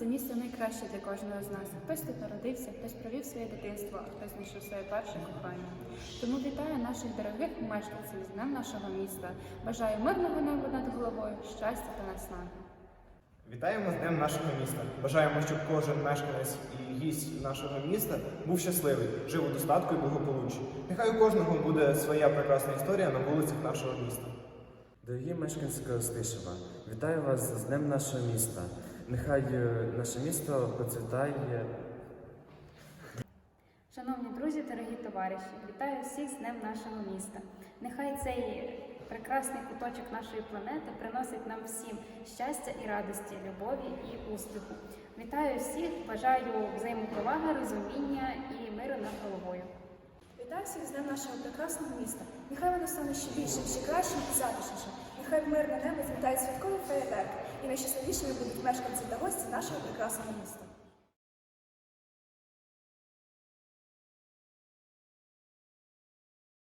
Це місто найкраще для кожного з нас. Хтось тут народився, хтось провів своє дитинство, а хтось знайшов своє перше кохання. Тому вітаю наших дорогих мешканців з днем нашого міста. Бажаю мирного неба над головою, щастя та наснаги. Вітаємо з Днем нашого міста. Бажаємо, щоб кожен мешканець і гість нашого міста був щасливий, жив у достатку і благополуччі. Нехай у кожного буде своя прекрасна історія на вулицях нашого міста. Дорогі мешканці Коростишева, вітаю вас з Днем нашого міста. Нехай е, наше місто процвітає. Шановні друзі, дорогі товариші, вітаю всіх з Днем нашого міста. Нехай цей прекрасний куточок нашої планети приносить нам всім щастя і радості, любові і успіху. Вітаю всіх, бажаю взаємоповаги, розуміння і миру над головою. Вітаю всіх з днем нашого прекрасного міста. Нехай воно стане ще більшим, ще кращим і затишнішим. Нехай мирне небо злітають святкові феєрверки і найщасливішими будуть мешканці та гості нашого прекрасного міста.